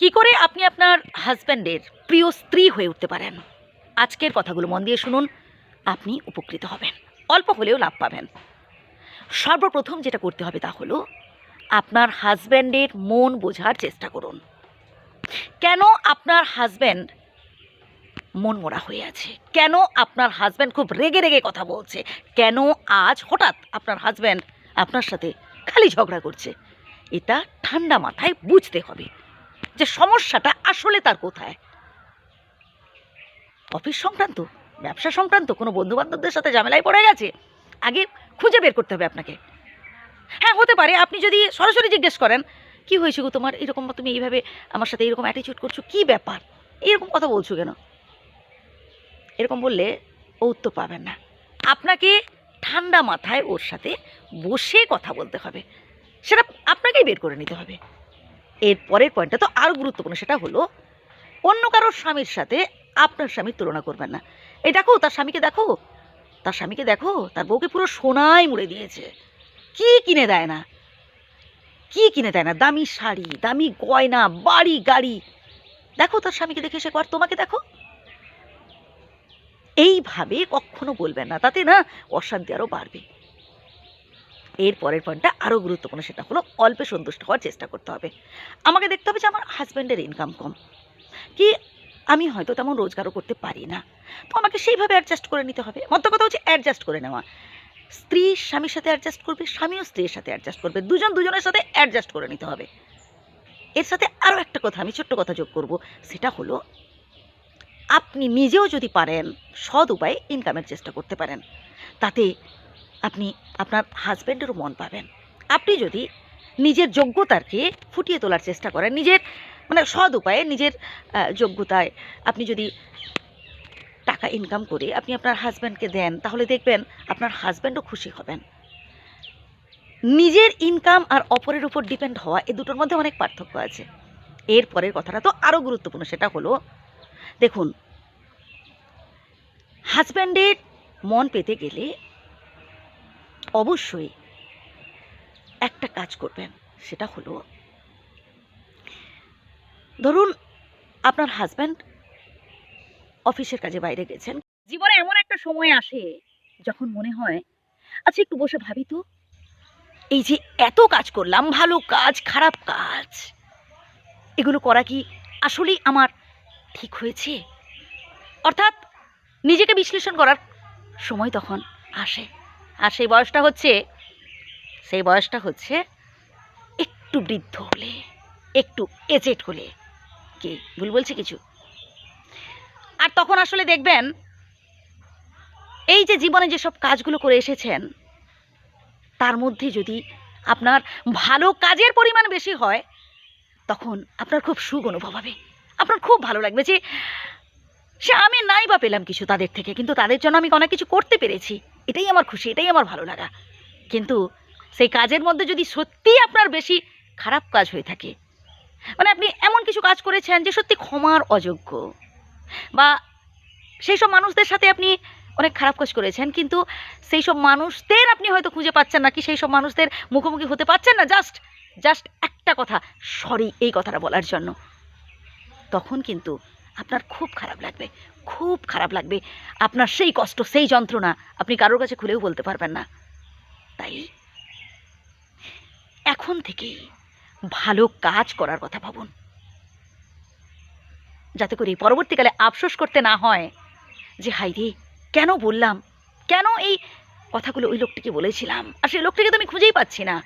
কি করে আপনি আপনার হাজব্যান্ডের প্রিয় স্ত্রী হয়ে উঠতে পারেন? আজকের কথাগুলো মন দিয়ে শুনুন, আপনি উপকৃত হবেন, অল্প হলেও লাভ পাবেন। সর্বপ্রথম যেটা করতে হবে তা হলো, আপনার হাজব্যান্ডের মন বোঝার চেষ্টা করুন। কেন আপনার হাজব্যান্ড মন মোড়া হয়ে আছে? কেন আপনার হাজব্যান্ড খুব রেগে রেগে কথা বলছে? কেন আজ হঠাৎ আপনার হাজব্যান্ড আপনার সাথে খালি ঝগড়া করছে? এটা ঠান্ডা মাথায় বুঝতে হবে। যে সমস্যাটা আসলে তার কোথায়? অফিস সংক্রান্ত, ব্যবসা সংক্রান্ত কোনো বন্ধু বান্ধবদের সাথে ঝামেলায় পড়ে গেছে? আগে খুঁজে বের করতে হবে আপনাকে। হ্যাঁ হতে পারে। আপনি যদি সরাসরি জিজ্ঞেস করেন, কি হয়েছে গো তোমার? এরকম তুমি এইভাবে আমার সাথে এরকম অ্যাটিচিউড করছ? কি ব্যাপার? এরকম কথা বলছো কেন? এরকম বললে ও উত্তর পাবেন না। আপনাকে ঠান্ডা মাথায় ওর সাথে বসে কথা বলতে হবে। সেটা আপনাকেই বের করে নিতে হবে। এর পরের পয়েন্টটা তো আরও গুরুত্বপূর্ণ, সেটা হলো অন্য কারোর স্বামীর সাথে আপনার স্বামীর তুলনা করবেন না। এই দেখো, তার স্বামীকে দেখো, তার স্বামীকে দেখো, তার বউকে পুরো সোনায় মুড়ে দিয়েছে। কি কিনে দেয় না? কি কিনে দেয় না? দামি শাড়ি, দামি গয়না, বাড়ি, গাড়ি। দেখো, তার স্বামীকে দেখে সে কর তোমাকে দেখো? এইভাবে কখনো বলবেন না, তাতে না অশান্তি আরও বাড়বে। এর পরের পয়েন্টটা আরও গুরুত্বপূর্ণ, সেটা হলো অল্পে সন্তুষ্ট হওয়ার চেষ্টা করতে হবে। আমাকে দেখতে হবে যে আমার হাজব্যান্ডের ইনকাম কম। কি আমি হয়তো তেমন রোজগারও করতে পারি না। তো আমাকে সেইভাবে অ্যাডজাস্ট করে নিতে হবে। মধ্য কথা হচ্ছে অ্যাডজাস্ট করে নেওয়া। স্ত্রী স্বামীর সাথে অ্যাডজাস্ট করবে, স্বামীও স্ত্রীর সাথে অ্যাডজাস্ট করবে। দুজন দুজনের সাথে অ্যাডজাস্ট করে নিতে হবে। এর সাথে আরও একটা কথা, আমি ছোট্ট কথা যোগ করব। সেটা হলো আপনি নিজেও যদি পারেন, সৎ উপায়ে ইনকামের চেষ্টা করতে পারেন। তাতে আপনি আপনার হাজব্যান্ডেরও মন পাবেন। আপনি যদি নিজের যোগ্যতাকে ফুটিয়ে তোলার চেষ্টা করেন, নিজের মানে সৎ উপায়ে নিজের যোগ্যতায় আপনি যদি টাকা ইনকাম করে আপনি আপনার হাজব্যান্ডকে দেন, তাহলে দেখবেন আপনার হাজব্যান্ডও খুশি হবেন। নিজের ইনকাম আর অপরের উপর ডিপেন্ড হওয়া এ দুটোর মধ্যে অনেক পার্থক্য আছে। এর পরের কথাটা তো আরও গুরুত্বপূর্ণ, সেটা হলো, দেখুন হাজব্যান্ডের মন পেতে গেলে অবশ্যই একটা কাজ করবেন, সেটা হলো ধরুন আপনার হাজব্যান্ড অফিসের কাজে বাইরে গেছেন। জীবনে এমন একটা সময় আসে যখন মনে হয় আচ্ছা একটু বসে ভাবি তো, এই যে এত কাজ করলাম, ভালো কাজ, খারাপ কাজ, এগুলো করা কি আসলেই আমার ঠিক হয়েছে? অর্থাৎ নিজেকে বিশ্লেষণ করার সময় তখন আসে। আর সেই বয়সটা হচ্ছে, সেই বয়সটা হচ্ছে একটু বৃদ্ধ হলে, একটু এজেড হলে। কি, ভুল বলছে কিছু? আর তখন আসলে দেখবেন, এই যে জীবনে যেসব কাজগুলো করে এসেছেন, তার মধ্যে যদি আপনার ভালো কাজের পরিমাণ বেশি হয়, তখন আপনার খুব সুখ অনুভব হবে। আপনার খুব ভালো লাগবে যে, সে আমি নাই বা পেলাম কিছু তাদের থেকে, কিন্তু তাদের জন্য আমি অনেক কিছু করতে পেরেছি। এটাই আমার খুশি, এটাই আমার ভালো লাগা। কিন্তু সেই কাজের মধ্যে যদি সত্যিই আপনার বেশি খারাপ কাজ হয়ে থাকে মানে আপনি এমন কিছু কাজ করেছেন যে সত্যি ক্ষমার অযোগ্য, বা সেই সব মানুষদের সাথে আপনি অনেক খারাপ কাজ করেছেন, কিন্তু সেই সব মানুষদের আপনি হয়তো খুঁজে পাচ্ছেন না কি সেই সব মানুষদের মুখোমুখি হতে পারছেন না? জাস্ট জাস্ট একটা কথা, সরি এই কথাটা বলার জন্য। তখন কিন্তু আপনার খুব খারাপ লাগবে। খুব খারাপ লাগবে। আপনার সেই কষ্ট, সেই যন্ত্রণা আপনি কারোর কাছে খুলেও বলতে পারবেন না। তাই এখন থেকেই ভালো কাজ করার কথা ভাবুন। যাতে করে পরবর্তীকালে আফসোস করতে না হয় যে হাই রে, কেন বললাম? কেন এই কথাগুলো ওই লোকটিকে বলেছিলাম? আর সেই লোকটিকে তো আমি খুঁজেই পাচ্ছি না।